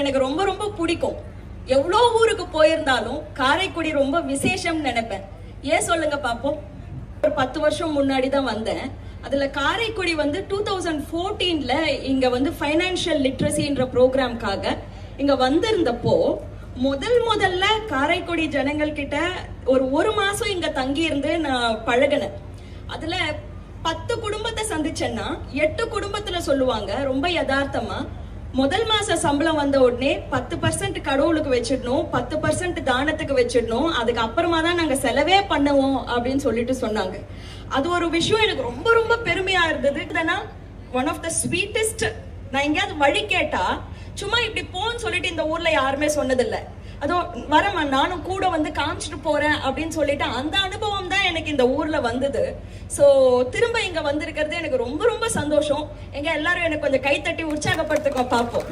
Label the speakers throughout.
Speaker 1: எனக்கு ரொம்ப ரொம்ப பிடிக்கும். எவ்வளோ ஊருக்கு போயிருந்தாலும் காரைக்குடி ரொம்ப விசேஷம் நினைப்பேன். ஏன் சொல்லுங்க பாப்போம்? ஒரு பத்து வருஷம் முன்னாடி தான் வந்தேன். அதுல காரைக்குடி வந்து டூ தௌசண்ட் ஃபோர்டீன்ல இங்க வந்து ஃபைனான்சியல் லிட்ரஸின்ற ப்ரோக்ராம்காக இங்க வந்திருந்தப்போ முதல் முதல்ல காரைக்குடி ஜனங்கள் கிட்ட ஒரு ஒரு மாசம் இங்க தங்கி இருந்து நான் பழகினேன். அதுல பத்து குடும்பத்தை சந்திச்சேன்னா எட்டு குடும்பத்துல சொல்லுவாங்க ரொம்ப யதார்த்தமா முதல் மாச சம்பளம் வந்த உடனே பத்து பர்சன்ட் கடவுளுக்கு வச்சிடணும் பத்து பர்சன்ட் தானத்துக்கு வச்சிடணும் அதுக்கு அப்புறமா தான் நாங்க செலவே பண்ணுவோம் அப்படின்னு சொல்லிட்டு சொன்னாங்க. அது ஒரு விஷயம் எனக்கு ரொம்ப ரொம்ப பெருமையா இருந்தது. இதனா ஒன் ஆஃப் த ஸ்வீட்டஸ்ட் நான் எங்கேயாவது வழி கேட்டா சும்மா இப்படி போன்னு சொல்லிட்டு இந்த ஊர்ல யாருமே சொன்னதில்லை. அதோ வரமா நானும் கூட வந்து காமிச்சிட்டு போறேன் அப்படின்னு சொல்லிட்டு அந்த அனுபவம் தான் எனக்கு இந்த ஊர்ல வந்தது. சோ திரும்ப இங்க வந்திருக்கிறது எனக்கு ரொம்ப ரொம்ப சந்தோஷம். எங்க எல்லாரும் எனக்கு கொஞ்சம் கைத்தட்டி உற்சாகப்படுத்துக்கோ பார்ப்போம்.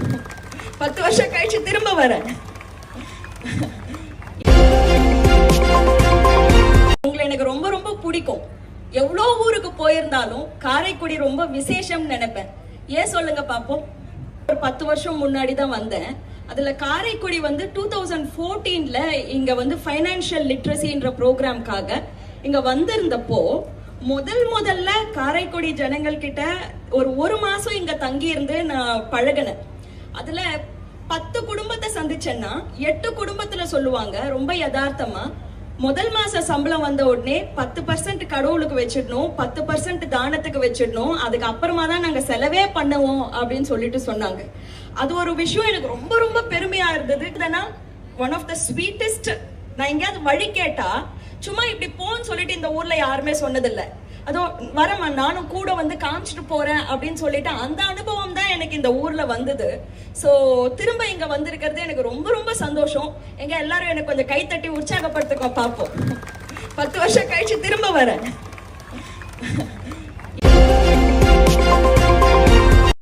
Speaker 1: பத்து வருஷம் கழிச்சு திரும்ப வரேன். உங்களை எனக்கு ரொம்ப ரொம்ப பிடிக்கும். எவ்வளோ ஊருக்கு போயிருந்தாலும் காரைக்குடி ரொம்ப விசேஷம் நினைப்பேன். ஏன் சொல்லுங்க பார்ப்போம். ஒரு பத்து வருஷம் முன்னாடி தான் வந்தேன். அதுல காரைக்குடி வந்து டூ தௌசண்ட் ஃபோர்டீன்ல இங்க வந்து ஃபைனான்சியல் லிட்ரஸின்ற ப்ரோக்ராம்காக இங்க வந்திருந்தப்போ முதல் முதல்ல காரைக்குடி ஜனங்கள் கிட்ட ஒரு ஒரு மாசம் இங்க தங்கி இருந்து நான் பழகினேன். அதுல பத்து குடும்பத்தை சந்திச்சேன்னா எட்டு குடும்பத்துல சொல்லுவாங்க ரொம்ப யதார்த்தமா முதல் மாச சம்பளம் வந்த உடனே பத்து பர்சன்ட் கடவுளுக்கு வச்சிடணும் பத்து பர்சன்ட் தானத்துக்கு வச்சிடணும் அதுக்கு அப்புறமா தான் நாங்க செலவே பண்ணுவோம் அப்படின்னு சொல்லிட்டு சொன்னாங்க. அது ஒரு விஷயம் எனக்கு ரொம்ப ரொம்ப பெருமையா இருந்தது. இதனா ஒன் ஆஃப் த ஸ்வீட்டஸ்ட் நான் எங்கேயாவது வழி கேட்டா சும்மா இப்படி போன்னு சொல்லிட்டு இந்த ஊர்ல யாருமே சொன்னதில்லை. அதோ வரமா நானும் கூட வந்து காமிச்சிட்டு போறேன் அப்படின்னு சொல்லிட்டு அந்த அனுபவம் தான் எனக்கு இந்த ஊர்ல வந்தது. ஸோ திரும்ப இங்க வந்திருக்கிறது எனக்கு ரொம்ப ரொம்ப சந்தோஷம். எங்க எல்லாரும் எனக்கு கொஞ்சம் கை தட்டி உற்சாகப்படுத்துக்கோ பார்ப்போம் பத்து வருஷம் கழிச்சு திரும்ப வரேன்.